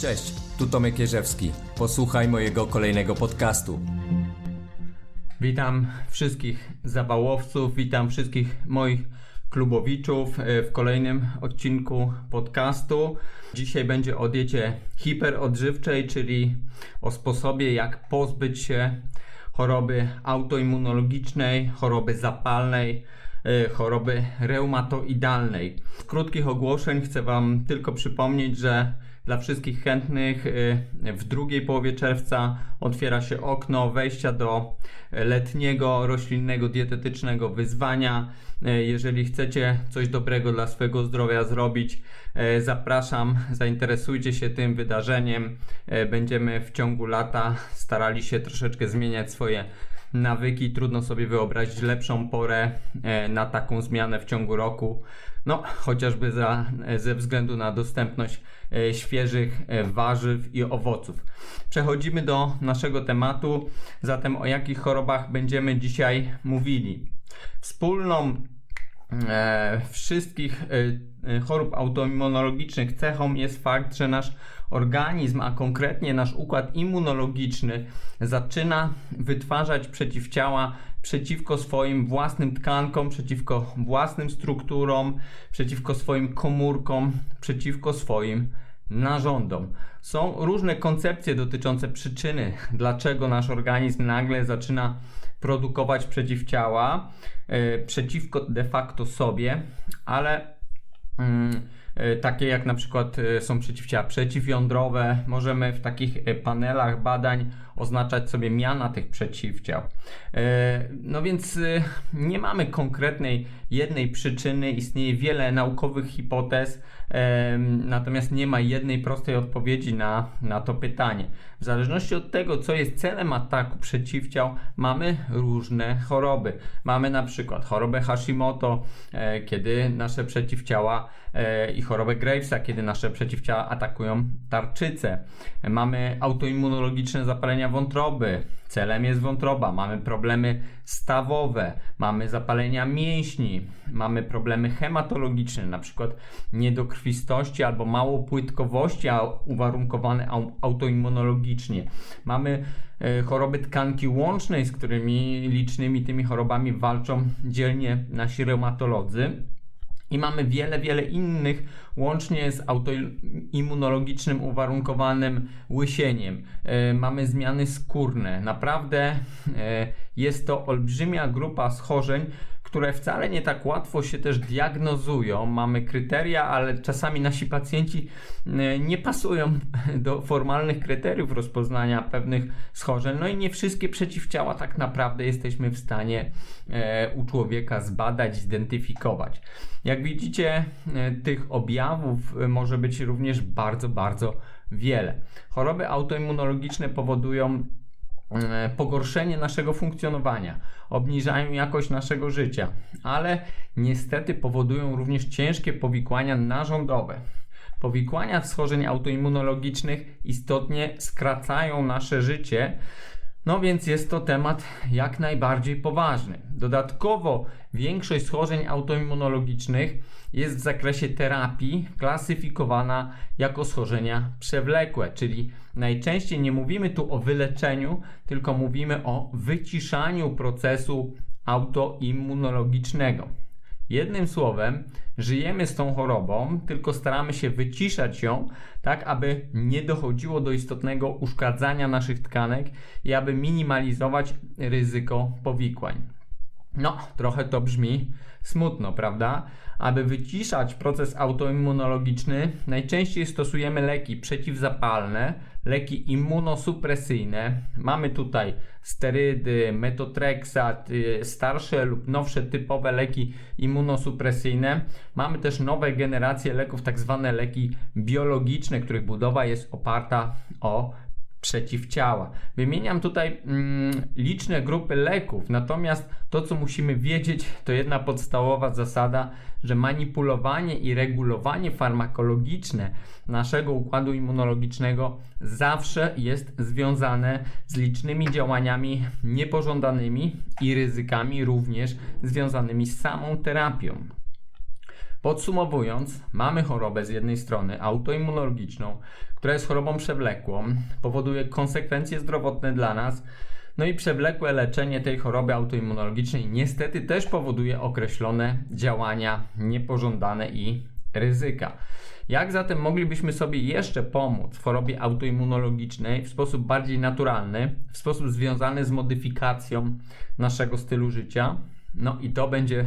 Cześć, tu Tomek Jerzewski. Posłuchaj mojego kolejnego podcastu. Witam wszystkich zawałowców, witam wszystkich moich klubowiczów e, w kolejnym odcinku podcastu. Dzisiaj będzie o diecie hiperodżywczej, czyli o sposobie jak pozbyć się choroby autoimmunologicznej, choroby zapalnej, choroby reumatoidalnej. Z krótkich ogłoszeń chcę Wam tylko przypomnieć, że dla wszystkich chętnych y, w drugiej połowie czerwca otwiera się okno wejścia do letniego roślinnego dietetycznego wyzwania. Y, jeżeli chcecie coś dobrego dla swojego zdrowia zrobić, y, zapraszam, zainteresujcie się tym wydarzeniem. Będziemy w ciągu lata starali się troszeczkę zmieniać swoje nawyki. Trudno sobie wyobrazić lepszą porę na taką zmianę w ciągu roku. No, chociażby za, ze względu na dostępność E, świeżych e, warzyw i owoców. Przechodzimy do naszego tematu. Zatem o jakich chorobach będziemy dzisiaj mówili? Wspólną e, wszystkich e, e chorób autoimmunologicznych cechą jest fakt, że nasz organizm, a konkretnie nasz układ immunologiczny zaczyna wytwarzać przeciwciała przeciwko swoim własnym tkankom, przeciwko własnym strukturom, przeciwko swoim komórkom, przeciwko swoim narządom. Są różne koncepcje dotyczące przyczyny, dlaczego nasz organizm nagle zaczyna produkować przeciwciała yy, przeciwko de facto sobie, ale yy, takie jak na przykład e, są przeciwciała przeciwjądrowe. Możemy w takich e, panelach badań oznaczać sobie miana tych przeciwciał. No więc nie mamy konkretnej jednej przyczyny, istnieje wiele naukowych hipotez, natomiast nie ma jednej prostej odpowiedzi na, na to pytanie. W zależności od tego, co jest celem ataku przeciwciał, mamy różne choroby. Mamy na przykład chorobę Hashimoto, kiedy nasze przeciwciała i chorobę Gravesa, kiedy nasze przeciwciała atakują tarczycę. Mamy autoimmunologiczne zapalenia wątroby, celem jest wątroba. Mamy problemy stawowe, mamy zapalenia mięśni, mamy hematologiczne, na przykład niedokrwistości albo małopłytkowości uwarunkowane autoimmunologicznie. Mamy e, choroby tkanki łącznej, z którymi licznymi tymi chorobami walczą dzielnie nasi reumatolodzy. I mamy wiele, wiele innych, łącznie z autoimmunologicznym uwarunkowanym łysieniem. E, mamy zmiany skórne. Naprawdę e, jest to olbrzymia grupa schorzeń, które wcale nie tak łatwo się też diagnozują. Mamy kryteria, ale czasami nasi pacjenci e, nie pasują do formalnych kryteriów rozpoznania pewnych schorzeń. No i nie wszystkie przeciwciała tak naprawdę jesteśmy w stanie e, u człowieka zbadać, zidentyfikować. Jak widzicie, e, tych objawów może być również bardzo, bardzo wiele. Choroby autoimmunologiczne powodują pogorszenie naszego funkcjonowania, obniżają jakość naszego życia, ale niestety powodują również ciężkie powikłania narządowe. Powikłania schorzeń autoimmunologicznych istotnie skracają nasze życie, no więc jest to temat jak najbardziej poważny. Dodatkowo większość schorzeń autoimmunologicznych jest w zakresie terapii klasyfikowana jako schorzenia przewlekłe, czyli najczęściej nie mówimy tu o wyleczeniu, tylko mówimy o wyciszaniu procesu autoimmunologicznego. Jednym słowem, żyjemy z tą chorobą, tylko staramy się wyciszać ją, tak aby nie dochodziło do istotnego uszkadzania naszych tkanek i aby minimalizować ryzyko powikłań. No, trochę to brzmi smutno, prawda? Aby wyciszać proces autoimmunologiczny, najczęściej stosujemy leki przeciwzapalne, leki immunosupresyjne. Mamy tutaj sterydy, metotreksat, y, starsze lub nowsze typowe leki immunosupresyjne. Mamy też nowe generacje leków, tak zwane leki biologiczne, których budowa jest oparta o przeciwciała. Wymieniam tutaj mm, liczne grupy leków, natomiast to, co musimy wiedzieć, to jedna podstawowa zasada, że manipulowanie i regulowanie farmakologiczne naszego układu immunologicznego zawsze jest związane z licznymi działaniami niepożądanymi i ryzykami również związanymi z samą terapią. Podsumowując, mamy chorobę z jednej strony autoimmunologiczną, która jest chorobą przewlekłą, powoduje konsekwencje zdrowotne dla nas, no i przewlekłe leczenie tej choroby autoimmunologicznej niestety też powoduje określone działania niepożądane i ryzyka. Jak zatem moglibyśmy sobie jeszcze pomóc w chorobie autoimmunologicznej w sposób bardziej naturalny, w sposób związany z modyfikacją naszego stylu życia? No i to będzie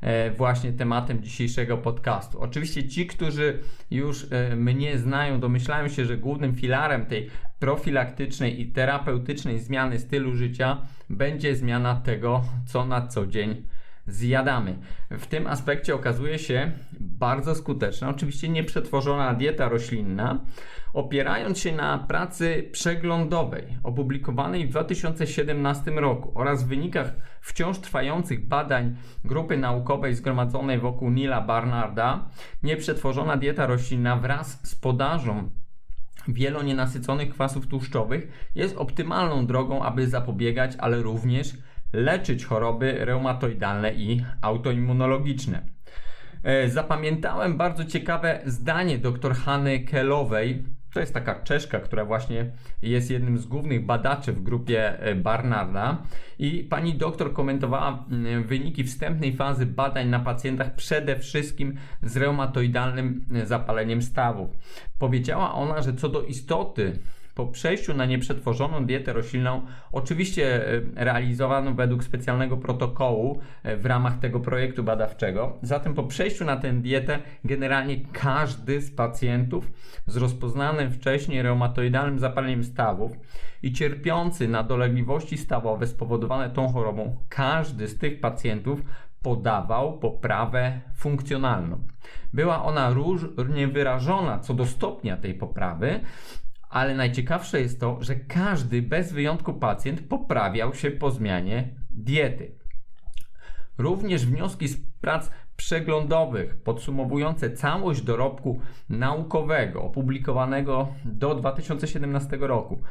e, właśnie tematem dzisiejszego podcastu. Oczywiście ci, którzy już e, mnie znają, domyślają się, że głównym filarem tej profilaktycznej i terapeutycznej zmiany stylu życia będzie zmiana tego, co na co dzień zjadamy. W tym aspekcie okazuje się bardzo skuteczna, oczywiście nieprzetworzona dieta roślinna, opierając się na pracy przeglądowej opublikowanej w 2017 roku oraz wynikach wciąż trwających badań grupy naukowej zgromadzonej wokół Nila Barnarda, nieprzetworzona dieta roślinna wraz z podażą wielonienasyconych kwasów tłuszczowych jest optymalną drogą, aby zapobiegać, ale również leczyć choroby reumatoidalne i autoimmunologiczne. E, zapamiętałem bardzo ciekawe zdanie dr Hany Kelowej. To jest taka Czeszka, która właśnie jest jednym z głównych badaczy w grupie e, Barnarda. I pani doktor komentowała mm, wyniki wstępnej fazy badań na pacjentach przede wszystkim z reumatoidalnym e, zapaleniem stawów. Powiedziała ona, że co do istoty po przejściu na nieprzetworzoną dietę roślinną, oczywiście e, realizowaną według specjalnego protokołu e, w ramach tego projektu badawczego, zatem po przejściu na tę dietę generalnie każdy z pacjentów z rozpoznanym wcześniej reumatoidalnym zapaleniem stawów i cierpiący na dolegliwości stawowe spowodowane tą chorobą, każdy z tych pacjentów podawał poprawę funkcjonalną. Była ona różnie wyrażona co do stopnia tej poprawy, ale najciekawsze jest to, że każdy bez wyjątku pacjent poprawiał się po zmianie diety. Również wnioski z prac przeglądowych podsumowujące całość dorobku naukowego opublikowanego do 2017 roku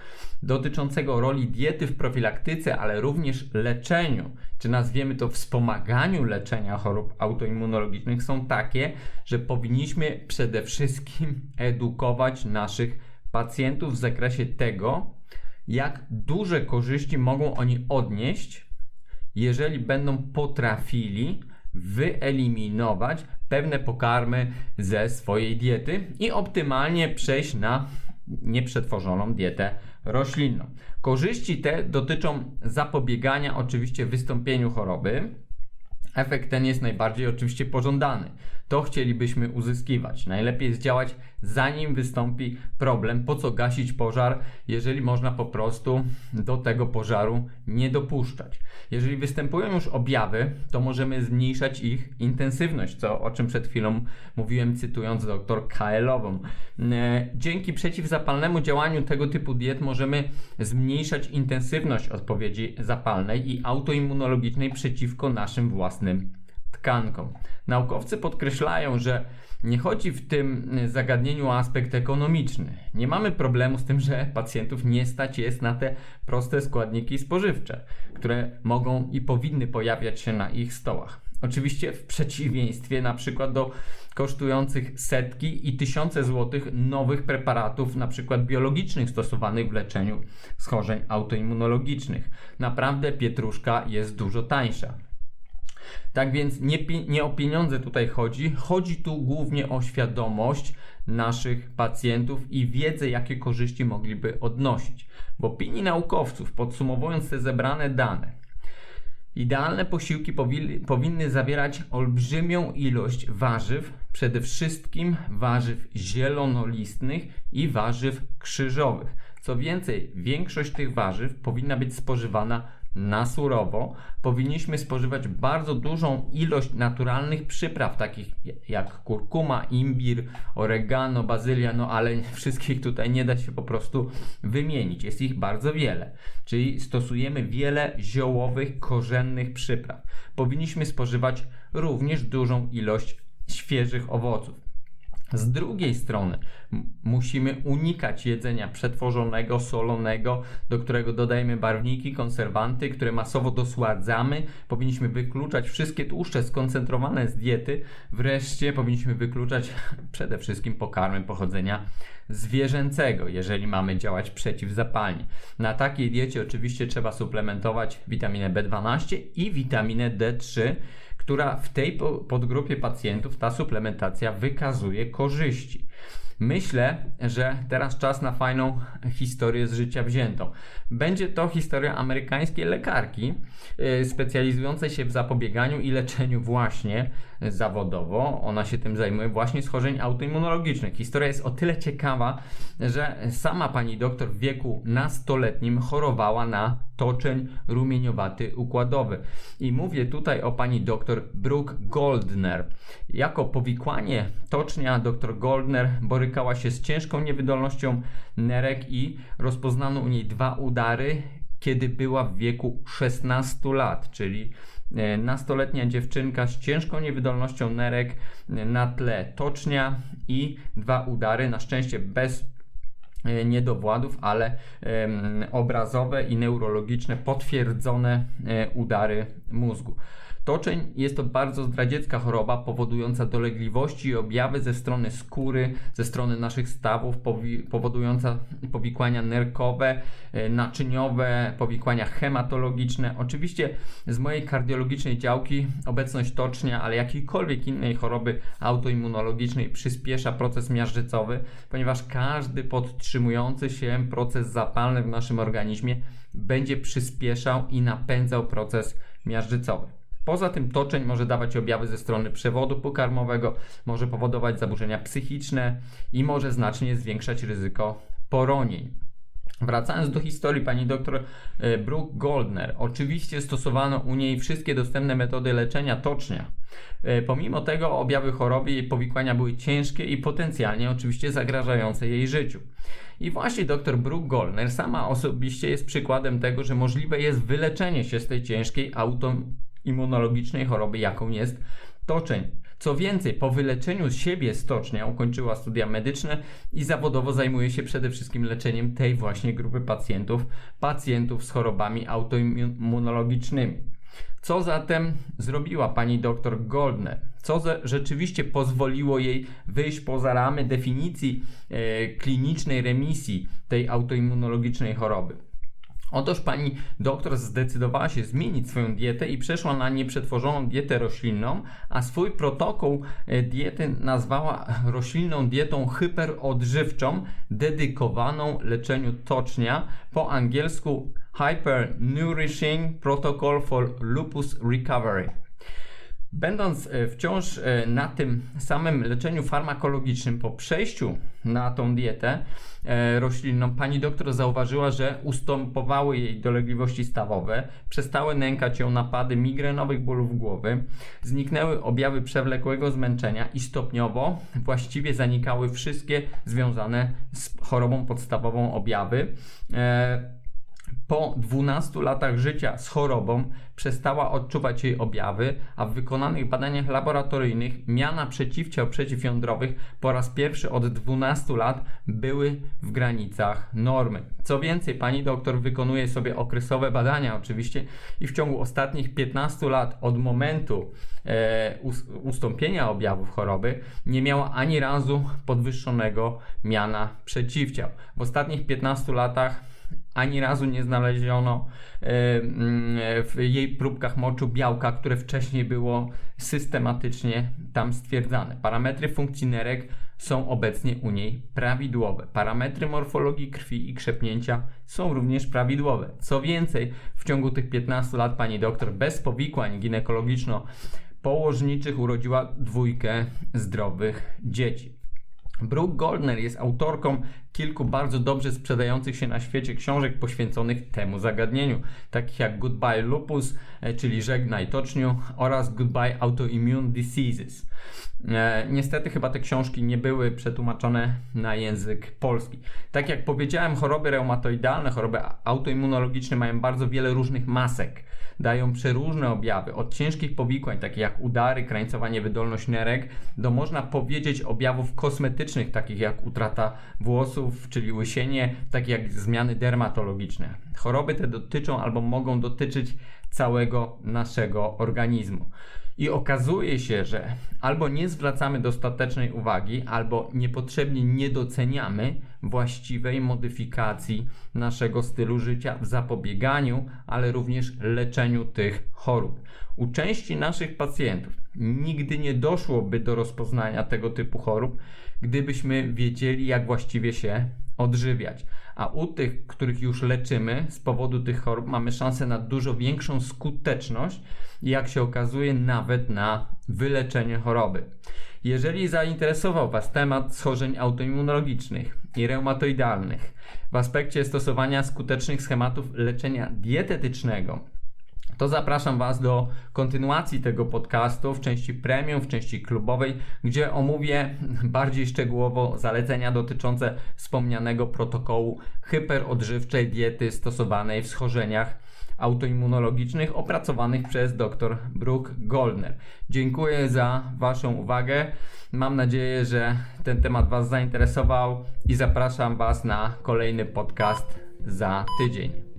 dotyczącego roli diety w profilaktyce, ale również leczeniu, czy nazwiemy to wspomaganiu leczenia chorób autoimmunologicznych są takie, że powinniśmy przede wszystkim edukować naszych pacjentów w zakresie tego, jak duże korzyści mogą oni odnieść, jeżeli będą potrafili wyeliminować pewne pokarmy ze swojej diety i optymalnie przejść na nieprzetworzoną dietę roślinną. Korzyści te dotyczą zapobiegania oczywiście wystąpieniu choroby. Efekt ten jest najbardziej oczywiście pożądany. To chcielibyśmy uzyskiwać. Najlepiej jest działać zanim wystąpi problem. Po co gasić pożar, jeżeli można po prostu do tego pożaru nie dopuszczać. Jeżeli występują już objawy, to możemy zmniejszać ich intensywność, co, o czym przed chwilą mówiłem, cytując dr Kaelową. E, dzięki przeciwzapalnemu działaniu tego typu diet możemy zmniejszać intensywność odpowiedzi zapalnej i autoimmunologicznej przeciwko naszym własnym tkankom. Naukowcy podkreślają, że nie chodzi w tym zagadnieniu o aspekt ekonomiczny. Nie mamy problemu z tym, że pacjentów nie stać jest na te proste składniki spożywcze, które mogą i powinny pojawiać się na ich stołach. Oczywiście w przeciwieństwie na przykład do kosztujących setki i tysiące złotych nowych preparatów, na przykład biologicznych stosowanych w leczeniu schorzeń autoimmunologicznych. Naprawdę pietruszka jest dużo tańsza. Tak więc nie, nie o pieniądze tutaj chodzi, chodzi tu głównie o świadomość naszych pacjentów i wiedzę, jakie korzyści mogliby odnosić. W opinii naukowców, podsumowując te zebrane dane, idealne posiłki powinny zawierać olbrzymią ilość warzyw, przede wszystkim warzyw zielonolistnych i warzyw krzyżowych. Co więcej, większość tych warzyw powinna być spożywana na surowo, powinniśmy spożywać bardzo dużą ilość naturalnych przypraw, takich jak kurkuma, imbir, oregano, bazylia, no ale wszystkich tutaj nie da się po prostu wymienić. Jest ich bardzo wiele. Czyli stosujemy wiele ziołowych, korzennych przypraw. Powinniśmy spożywać również dużą ilość świeżych owoców. Z drugiej strony musimy unikać jedzenia przetworzonego, solonego, do którego dodajemy barwniki, konserwanty, które masowo dosładzamy. Powinniśmy wykluczać wszystkie tłuszcze skoncentrowane z diety. Wreszcie powinniśmy wykluczać przede wszystkim pokarmy pochodzenia zwierzęcego, jeżeli mamy działać przeciwzapalnie. Na takiej diecie oczywiście trzeba suplementować witaminę B12 i witaminę D3 która w tej po- podgrupie pacjentów ta suplementacja wykazuje korzyści. Myślę, że teraz czas na fajną historię z życia wziętą. Będzie to historia amerykańskiej lekarki yy, specjalizującej się w zapobieganiu i leczeniu właśnie zawodowo. Ona się tym zajmuje właśnie schorzeń autoimmunologicznych. Historia jest o tyle ciekawa, że sama pani doktor w wieku nastoletnim chorowała na toczeń rumieniowaty układowy. I mówię tutaj o pani doktor Brooke Goldner. Jako powikłanie tocznia dr Goldner borykała się z ciężką niewydolnością nerek i rozpoznano u niej dwa udary, kiedy była w wieku 16 lat, czyli nastoletnia dziewczynka z ciężką niewydolnością nerek e, na tle tocznia i dwa udary, na szczęście bez e, niedowładów, ale obrazowe i neurologiczne potwierdzone e, udary mózgu. Toczeń jest to bardzo zdradziecka choroba powodująca dolegliwości i objawy ze strony skóry, ze strony naszych stawów, powi- powodująca powikłania nerkowe, e, naczyniowe, powikłania hematologiczne. Oczywiście z mojej kardiologicznej działki obecność tocznia, ale jakiejkolwiek innej choroby autoimmunologicznej przyspiesza proces miażdżycowy, ponieważ każdy podtrzymujący się proces zapalny w naszym organizmie będzie przyspieszał i napędzał proces miażdżycowy. Poza tym toczeń może dawać objawy ze strony przewodu pokarmowego, może powodować zaburzenia psychiczne i może znacznie zwiększać ryzyko poronień. Wracając do historii pani dr e, Brooke Goldner, oczywiście stosowano u niej wszystkie dostępne metody leczenia tocznia. E, Pomimo tego objawy choroby i powikłania były ciężkie i potencjalnie oczywiście zagrażające jej życiu. I właśnie dr Brooke Goldner sama osobiście jest przykładem tego, że możliwe jest wyleczenie się z tej ciężkiej autoimmunologicznej choroby, jaką jest toczeń. Co więcej, po wyleczeniu siebie z tocznia ukończyła studia medyczne i zawodowo zajmuje się przede wszystkim leczeniem tej właśnie grupy pacjentów, pacjentów z chorobami autoimmunologicznymi. Co zatem zrobiła pani dr Goldner? Co ze, rzeczywiście pozwoliło jej wyjść poza ramy definicji e, klinicznej remisji tej autoimmunologicznej choroby? Otóż pani doktor zdecydowała się zmienić swoją dietę i przeszła na nieprzetworzoną dietę roślinną, a swój protokół e, diety nazwała roślinną dietą hyperodżywczą, dedykowaną leczeniu tocznia, po angielsku Hyper Nourishing Protocol for Lupus Recovery. Będąc e, wciąż e, na tym samym leczeniu farmakologicznym, po przejściu na tą dietę e, roślinną, pani doktor zauważyła, że ustępowały jej dolegliwości stawowe, przestały nękać ją napady migrenowych bólów głowy, zniknęły objawy przewlekłego zmęczenia i stopniowo właściwie zanikały wszystkie związane z chorobą podstawową objawy. Po 12 latach życia z chorobą przestała odczuwać jej objawy, a w wykonanych badaniach laboratoryjnych miana przeciwciał przeciwjądrowych po raz pierwszy od 12 lat były w granicach normy. Co więcej, pani doktor wykonuje sobie okresowe badania oczywiście i w ciągu ostatnich 15 lat od momentu e, us- ustąpienia objawów choroby nie miała ani razu podwyższonego miana przeciwciał. W ostatnich 15 latach ani razu nie znaleziono e, mm, w jej próbkach moczu białka, które wcześniej było systematycznie tam stwierdzane. Parametry funkcji nerek są obecnie u niej prawidłowe. Parametry morfologii krwi i krzepnięcia są również prawidłowe. Co więcej, w ciągu tych 15 lat pani doktor bez powikłań ginekologiczno-położniczych urodziła dwójkę zdrowych dzieci. Brooke Goldner jest autorką kilku bardzo dobrze sprzedających się na świecie książek poświęconych temu zagadnieniu, takich jak Goodbye Lupus, e, czyli Żegnaj Toczniu oraz Goodbye Autoimmune Diseases. E, niestety chyba te książki nie były przetłumaczone na język polski. Tak jak powiedziałem, choroby reumatoidalne, choroby autoimmunologiczne mają bardzo wiele różnych masek. Dają przeróżne objawy, od ciężkich powikłań, takich jak udary, krańcowa niewydolność nerek, do można powiedzieć objawów kosmetycznych, takich jak utrata włosów, czyli łysienie, takie jak zmiany dermatologiczne. Choroby te dotyczą albo mogą dotyczyć całego naszego organizmu. I okazuje się, że albo nie zwracamy dostatecznej uwagi, albo niepotrzebnie nie doceniamy właściwej modyfikacji naszego stylu życia w zapobieganiu, ale również leczeniu tych chorób. U części naszych pacjentów nigdy nie doszłoby do rozpoznania tego typu chorób, gdybyśmy wiedzieli, jak właściwie się odżywiać. A u tych, których już leczymy z powodu tych chorób, mamy szansę na dużo większą skuteczność i jak się okazuje, nawet na wyleczenie choroby. Jeżeli zainteresował Was temat schorzeń autoimmunologicznych i reumatoidalnych w aspekcie stosowania skutecznych schematów leczenia dietetycznego, to zapraszam Was do kontynuacji tego podcastu w części premium, w części klubowej, gdzie omówię bardziej szczegółowo zalecenia dotyczące wspomnianego protokołu hyperodżywczej diety stosowanej w schorzeniach autoimmunologicznych opracowanych przez dr Brooke Goldner. Dziękuję za Waszą uwagę. Mam nadzieję, że ten temat Was zainteresował i zapraszam Was na kolejny podcast za tydzień.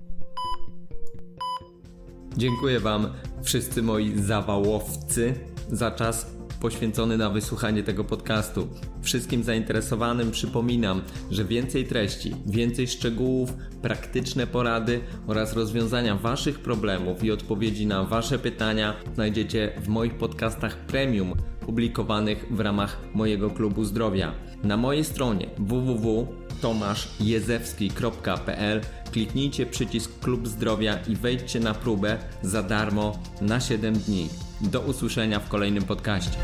Dziękuję Wam, wszyscy moi zawałowcy, za czas poświęcony na wysłuchanie tego podcastu. Wszystkim zainteresowanym przypominam, że więcej treści, więcej szczegółów, praktyczne porady oraz rozwiązania Waszych problemów i odpowiedzi na Wasze pytania znajdziecie w moich podcastach premium publikowanych w ramach mojego klubu zdrowia. Na mojej stronie www.tomaszjezewski.pl kliknijcie przycisk Klub Zdrowia i wejdźcie na próbę za darmo na 7 dni. Do usłyszenia w kolejnym podcaście.